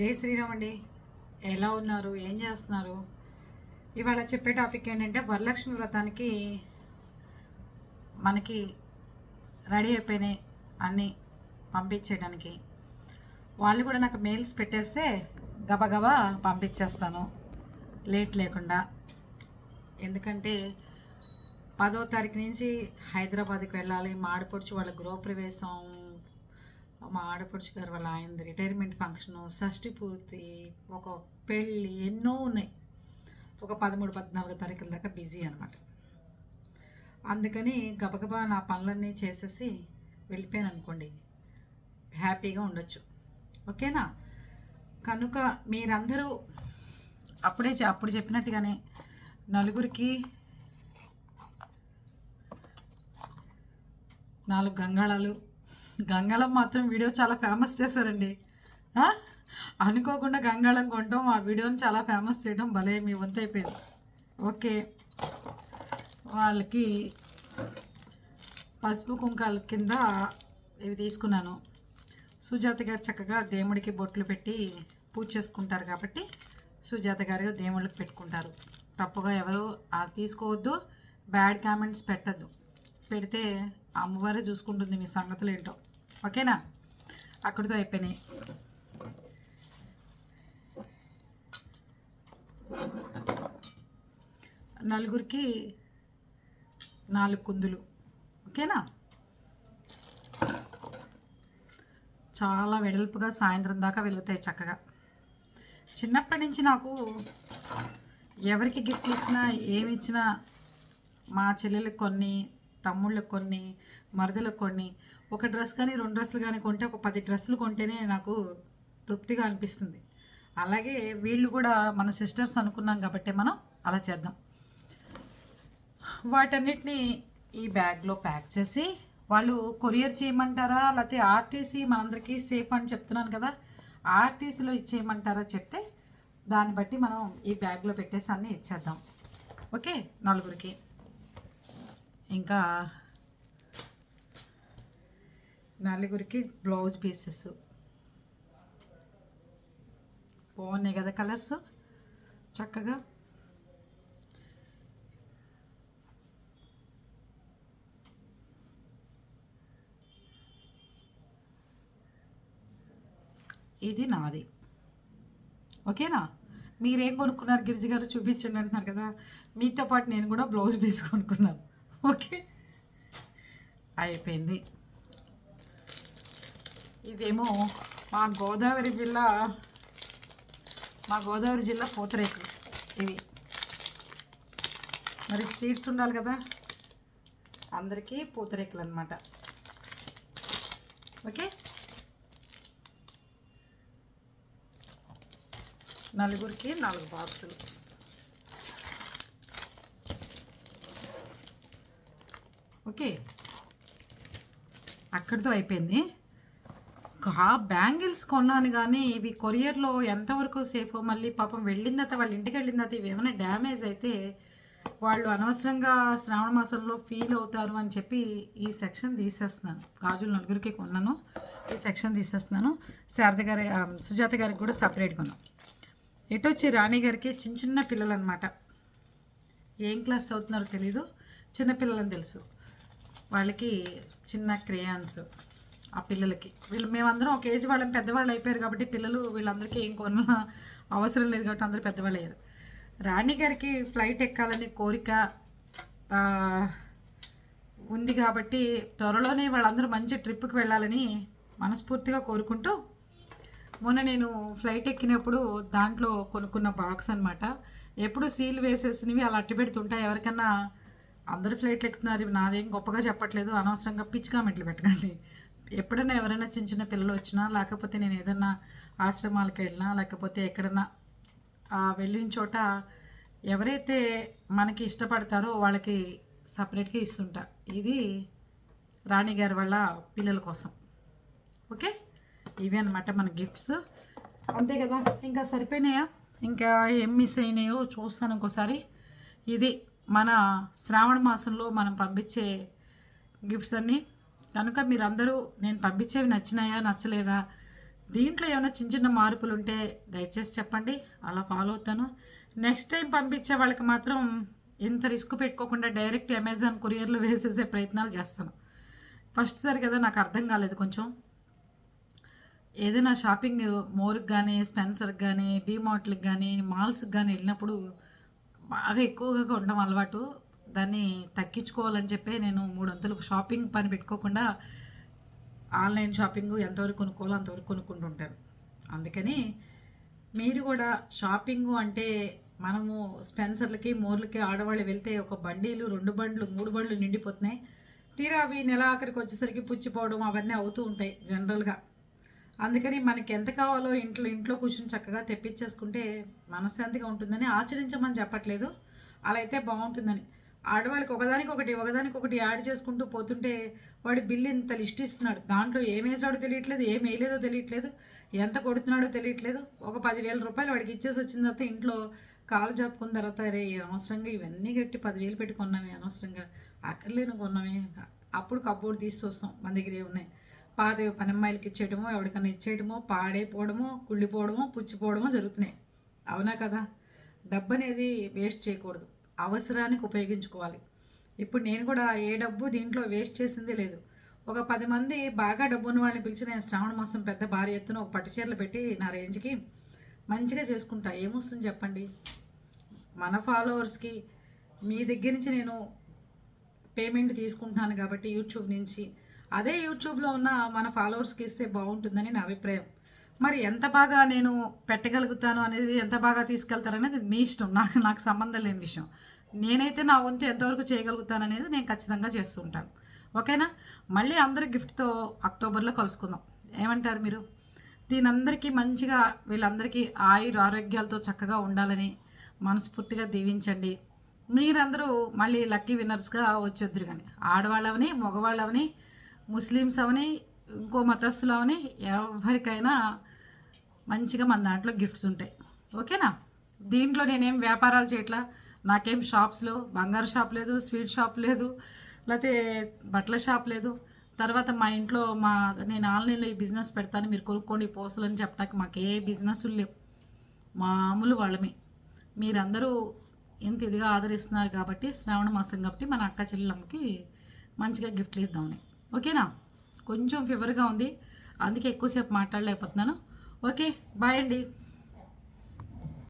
జై శ్రీరామ్ అండి. ఎలా ఉన్నారు? ఏం చేస్తున్నారు? ఇవాళ చెప్పే టాపిక్ ఏంటంటే వరలక్ష్మి వ్రతానికి మనకి రెడీ అయిపోయినాయి అన్నీ పంపించేయడానికి. వాళ్ళు కూడా నాకు మెయిల్స్ పెట్టేస్తే గబగబా పంపించేస్తాను. లేట్ లేకుండా. ఎందుకంటే పదో తారీఖు నుంచి హైదరాబాద్కి వెళ్ళాలి మాడిపొడిచి వాళ్ళ గృహప్రవేశం మా ఆడపడుచు గారు వాళ్ళ ఆయన రిటైర్మెంట్ ఫంక్షను షష్ఠి పూర్తి ఒక పెళ్ళి ఎన్నో ఉన్నాయి. ఒక పదమూడు పద్నాలుగు తారీఖుల దాకా బిజీ అనమాట అందుకని గబగబా నా పనులన్నీ చేసేసి వెళ్ళిపోయాను అనుకోండి. హ్యాపీగా ఉండొచ్చు. ఓకేనా? కనుక మీరందరూ అప్పుడే అప్పుడు చెప్పినట్టుగానే నలుగురికి నాలుగు గంగాళాలు గంగాళం మాత్రం వీడియో చాలా ఫేమస్ చేశారండి. అనుకోకుండా గంగాళం కొనడం ఆ వీడియోని చాలా ఫేమస్ చేయడం భలే మీ వంతు అయిపోయింది. ఓకే. వాళ్ళకి పసుపు కుంకాల కింద ఇవి తీసుకున్నాను. సుజాత గారు చక్కగా దేవుడికి బొట్లు పెట్టి పూజ చేసుకుంటారు కాబట్టి సుజాత గారు దేవుళ్ళకి పెట్టుకుంటారు. తప్పుగా ఎవరు తీసుకోవద్దు బ్యాడ్ కామెంట్స్ పెట్టద్దు. పెడితే అమ్మవారే చూసుకుంటుంది మీ సంగతులు ఏంటో ఓకేనా? అక్కడితో అయిపోయినాయి. నలుగురికి నాలుగు కుందులు. ఓకేనా? చాలా వెడల్పుగా సాయంత్రం దాకా వెలుగుతాయి చక్కగా. చిన్నప్పటి నుంచి నాకు ఎవరికి గిఫ్ట్ ఇచ్చినా ఏమి ఇచ్చినా మా చెల్లెలకు కొన్ని తమ్ముళ్ళకు కొన్ని మరదలకు కొన్ని ఒక డ్రెస్ కానీ రెండు డ్రెస్సులు కానీ కొంటే ఒక పది డ్రెస్సులు కొంటేనే నాకు తృప్తిగా అనిపిస్తుంది. అలాగే వీళ్ళు కూడా మన సిస్టర్స్ అనుకున్నాం కాబట్టి మనం అలా చేద్దాం. వాటన్నిటిని ఈ బ్యాగ్లో ప్యాక్ చేసి వాళ్ళు కొరియర్ చేయమంటారా? లేకపోతే ఆర్టీసీ మనందరికీ సేఫ్ అని చెప్తున్నాను కదా. ఆర్టీసీలో ఇచ్చేయమంటారా చెప్తే దాన్ని బట్టి మనం ఈ బ్యాగ్లో పెట్టేసి అన్నీ ఇచ్చేద్దాం. ఓకే? నలుగురికి. ఇంకా నలుగురికి బ్లౌజ్ పీసెస్. బాగున్నాయి కదా కలర్స్? చక్కగా. ఇది నాది. ఓకేనా? మీరేం కొనుక్కున్నారు? గిరిజి గారు చూపించండి అంటున్నారు కదా. మీతో పాటు నేను కూడా బ్లౌజ్ పీస్ కొనుక్కున్నాను. ఓకే? అయిపోయింది. ఇదేమో మా గోదావరి జిల్లా మా గోదావరి జిల్లా పూతరేకులు. ఇవి. మరి స్వీట్స్ ఉండాలి కదా? అందరికీ పూతరేకులు అనమాట ఓకే? నలుగురికి నాలుగు బాక్సులు. ఓకే? అక్కడితో అయిపోయింది. కా బ్యాంగిల్స్ కొన్నాను కానీ ఇవి కొరియర్లో ఎంతవరకు సేఫ్ మళ్ళీ పాపం వెళ్ళిన తర్వాత వాళ్ళ ఇంటికి వెళ్ళిన తర్వాత ఇవి ఏమైనా డ్యామేజ్ అయితే వాళ్ళు అనవసరంగా శ్రావణ మాసంలో ఫీల్ అవుతారు అని చెప్పి ఈ సెక్షన్ తీసేస్తున్నాను. గాజులు నలుగురికి కొన్నాను. ఈ సెక్షన్ తీసేస్తున్నాను. శారద గారి సుజాత గారికి కూడా సపరేట్ కొన్నాను. ఎటు వచ్చి రాణి గారికి చిన్న చిన్న పిల్లలు అనమాట ఏం క్లాస్ చదువుతున్నారో తెలీదు. చిన్న పిల్లలని తెలుసు. వాళ్ళకి చిన్న క్రేయాన్స్. ఆ పిల్లలకి. వీళ్ళు మేమందరం ఒక ఏజ్ వాళ్ళం పెద్దవాళ్ళు అయిపోయారు కాబట్టి పిల్లలు వీళ్ళందరికీ ఏం కొన అవసరం లేదు కాబట్టి అందరూ పెద్దవాళ్ళు అయ్యారు. రాణి గారికి ఫ్లైట్ ఎక్కాలని కోరిక ఉంది కాబట్టి త్వరలోనే వాళ్ళందరూ మంచి ట్రిప్కి వెళ్ళాలని మనస్ఫూర్తిగా కోరుకుంటూ మొన్న నేను ఫ్లైట్ ఎక్కినప్పుడు దాంట్లో కొనుక్కున్న బాక్స్ అనమాట ఎప్పుడు సీల్ వేసేసినవి అలా అట్టి పెడుతుంటాయి. ఎవరికన్నా అందరు ఫ్లైట్లు ఎక్కుతున్నారు నాదేం గొప్పగా చెప్పట్లేదు అనవసరంగా పిచ్చి కామెంట్లు పెట్టకండి. ఎప్పుడైనా ఎవరైనా చిన్న చిన్న పిల్లలు వచ్చినా లేకపోతే నేను ఏదైనా ఆశ్రమాలకు వెళ్ళినా లేకపోతే ఎక్కడన్నా వెళ్ళిన చోట ఎవరైతే మనకి ఇష్టపడతారో వాళ్ళకి సపరేట్గా ఇస్తుంటా. ఇది రాణి గారి వాళ్ళ పిల్లల కోసం. ఓకే? ఇవి అనమాట మన గిఫ్ట్స్ అంతే కదా? ఇంకా సరిపోయినాయా? ఇంకా ఏం మిస్ అయినాయో చూస్తాను ఇంకోసారి. ఇది మన శ్రావణ మాసంలో మనం పంపించే గిఫ్ట్స్ అన్నీ. కనుక మీరందరూ నేను పంపించేవి నచ్చినాయా నచ్చలేదా? దీంట్లో ఏమైనా చిన్న చిన్న మార్పులు ఉంటే దయచేసి చెప్పండి అలా ఫాలో అవుతాను. నెక్స్ట్ టైం పంపించే వాళ్ళకి మాత్రం ఇంత రిస్క్ పెట్టుకోకుండా డైరెక్ట్ అమెజాన్ కొరియర్లో వేసేసే ప్రయత్నాలు చేస్తాను. ఫస్ట్ సారి కదా నాకు అర్థం కాలేదు కొంచెం. ఏదైనా షాపింగ్ మోర్కి కానీ స్పెన్సర్కి కానీ డీమార్ట్లకు కానీ మాల్స్కి కానీ వెళ్ళినప్పుడు బాగా ఎక్కువగా ఉండడం అలవాటు. దాన్ని తగ్గించుకోవాలని చెప్పి నేను మూడొంతులు షాపింగ్ పని పెట్టుకోకుండా ఆన్లైన్ షాపింగ్ ఎంతవరకు కొనుక్కోవాలో అంతవరకు కొనుక్కుంటుంటాను. అందుకని మీరు కూడా షాపింగ్ అంటే మనము స్పెన్సర్లకి మోర్లకి ఆడవాళ్ళు వెళ్తే ఒక బండీలు రెండు బండ్లు మూడు బండ్లు నిండిపోతున్నాయి. తీరా అవి నెల ఆఖరికి వచ్చేసరికి పుచ్చిపోవడం అవన్నీ అవుతూ ఉంటాయి జనరల్గా. అందుకని మనకి ఎంత కావాలో ఇంట్లో ఇంట్లో కూర్చొని చక్కగా తెప్పించేసుకుంటే మనశ్శాంతిగా ఉంటుందని ఆచరించమని చెప్పట్లేదు. అలా అయితే బాగుంటుందని. ఆడవాళ్ళకి ఒకదానికి ఒకటి ఒకదానికి ఒకటి యాడ్ చేసుకుంటూ పోతుంటే వాడి బిల్లు ఇంత లిస్ట్ ఇస్తున్నాడు. దాంట్లో ఏం వేసాడో తెలియట్లేదు ఏం వేయలేదో తెలియట్లేదు ఎంత కొడుతున్నాడో తెలియట్లేదు. ఒక పదివేల రూపాయలు వాడికి ఇచ్చేసి వచ్చిన తర్వాత ఇంట్లో కాలు జాపుకున్న తర్వాత రే అనవసరంగా ఇవన్నీ కట్టి పదివేలు పెట్టి కొన్నామే అనవసరంగా అక్కర్లేని కొన్నామే. అప్పుడు కబ్బోర్డు తీసుకొస్తాం మన దగ్గరే ఉన్నాయి పాతవి పనమ్మాయిలకి ఇచ్చేయడమో ఎవరికైనా ఇచ్చేయడమో పాడైపోవడమో కుళ్ళిపోవడమో పుచ్చిపోవడమో జరుగుతున్నాయి. అవునా కదా? డబ్బు అనేది వేస్ట్ చేయకూడదు. అవసరానికి ఉపయోగించుకోవాలి. ఇప్పుడు నేను కూడా ఏ డబ్బు దీంట్లో వేస్ట్ చేసింది లేదు. ఒక పది మంది బాగా డబ్బు ఉన్న వాళ్ళని పిలిచి నేను శ్రావణ మాసం పెద్ద భారీ ఎత్తున ఒక పట్టు చీరలు పెట్టి నా రేంజ్కి మంచిగా చేసుకుంటా. ఏమొస్తుంది చెప్పండి? మన ఫాలోవర్స్కి మీ దగ్గర నుంచి నేను పేమెంట్ తీసుకుంటున్నాను కాబట్టి యూట్యూబ్ నుంచి. అదే యూట్యూబ్లో ఉన్న మన ఫాలోవర్స్కి ఇస్తే బాగుంటుందని నా అభిప్రాయం. మరి ఎంత బాగా నేను పెట్టగలుగుతాను అనేది ఎంత బాగా తీసుకెళ్తారనేది మీ ఇష్టం. నాకు నాకు సంబంధం లేని విషయం. నేనైతే నా వంతు ఎంతవరకు చేయగలుగుతాను అనేది నేను ఖచ్చితంగా చేస్తుంటాను ఓకేనా? మళ్ళీ అందరి గిఫ్ట్తో అక్టోబర్లో కలుసుకుందాం. ఏమంటారు మీరు? దీనందరికీ మంచిగా వీళ్ళందరికీ ఆయుర ఆరోగ్యాలతో చక్కగా ఉండాలని మనస్ఫూర్తిగా దీవించండి. మీరందరూ మళ్ళీ లక్కీ విన్నర్స్గా వచ్చొద్దురు కానీ ఆడవాళ్ళవని మగవాళ్ళవని ముస్లిమ్స్ అవని ఇంకో మతస్థులు అవని ఎవరికైనా మంచిగా మన దాంట్లో గిఫ్ట్స్ ఉంటాయి. ఓకేనా? దీంట్లో నేనేం వ్యాపారాలు చేయట్లా? నాకేం షాప్స్లో బంగారు షాప్ లేదు స్వీట్ షాప్ లేదు లేకపోతే బట్టల షాప్ లేదు. తర్వాత మా ఇంట్లో మా నేను ఆన్లైన్లో ఈ బిజినెస్ పెడతాను. మీరు కొనుక్కోండి పోసలు అని చెప్పడానికి మాకు ఏ బిజినెస్లు లేవు. మామూలు వాళ్ళమే. మీరందరూ ఎంత ఇదిగా ఆదరిస్తున్నారు కాబట్టి శ్రావణ మాసం కాబట్టి మన అక్క చెల్లెమ్మకి మంచిగా గిఫ్ట్లు ఇద్దామని. ఓకేనా? కొంచెం ఫీవర్గా ఉంది. అందుకే ఎక్కువసేపు మాట్లాడలేకపోతున్నాను. ఓకే బాయ్ అండి